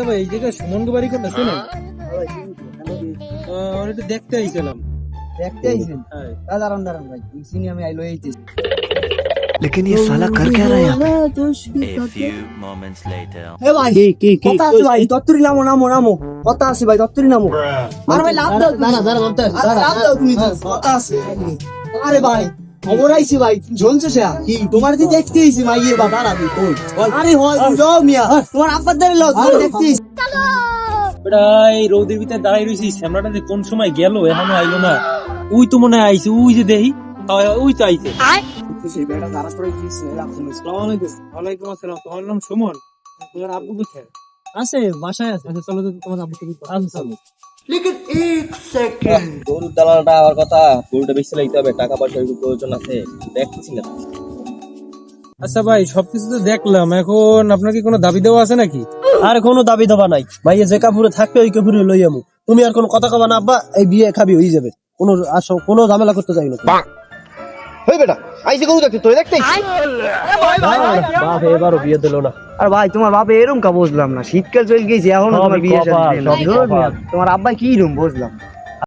আচ্ছা ভাই এই জায়গায় সুমন বাড়ি কোনটা শুনেন আহ, একটু দেখতে আইছিলাম দেখতে আইছেন হ্যাঁ তা দাঁড়ান দাঁড়ান ভাই চিনি আমি আইলো এইতেছি लेकिन ये साला कर क्या रहा है यहाँ पे? A few moments later. এ ভাই কথা আছে ভাই দত্তরি নামো নামো নামো কথা আছে ভাই দত্তরি নামো আরে ভাই লাভ দাও দাঁড়া দাঁড়া দাঁড়া লাভ দাও তুমি কথা আছে আরে ভাই খবর আইছি ভাই শুনছো সে কি তোমার কি দেখতে আইছি মাইয়ের বাবা কই? আরে হয় যাও মিয়া তোমার আব্বার দাঁড়ি লও তোমার দেখতে আইছি। প্রায় রোদের ভিতরে দাঁড়াই রয়েছি শ্যামলাটা যে কোন সময় গেল এখনও আইলো না। ওই তো মনে হয় আইছে ওই যে দেহি ওই তো আইছে। সুমন তোমার আব্বু কোথায়? আছে বাসায় আছে। আচ্ছা চলো তো তোমার আব্বু থেকে আচ্ছা চলো। গরুর দালালটা আমার কথা গরুটা বেশি লাগতে হবে টাকা পয়সা একটু প্রয়োজন আছে। দেখতেছি না। আচ্ছা ভাই সবকিছু তো দেখলাম। এখন আপনার কি কোনো দাবি দেওয়া আছে নাকি? আর কোনো দাবি দাবা নাই। ভাই যে কাপুরে থাকবে ওই কাপুরে লই আমু। তুমি আর কোনো কথা কবা না আব্বা এই বিয়ে খাবি হয়ে যাবে। কোনো আসো কোনো ঝামেলা করতে চাই না হই বেটা আইসি গরু দেখতে তুই দেখতে? বাপ এবারও বিয়ে দিল না। আর ভাই তোমার বাপ এরম কা বুঝলাম না। শীতকাল চলে গেছে এখন তোমার বিয়ে তোমার আব্বা কি রুম বুঝলাম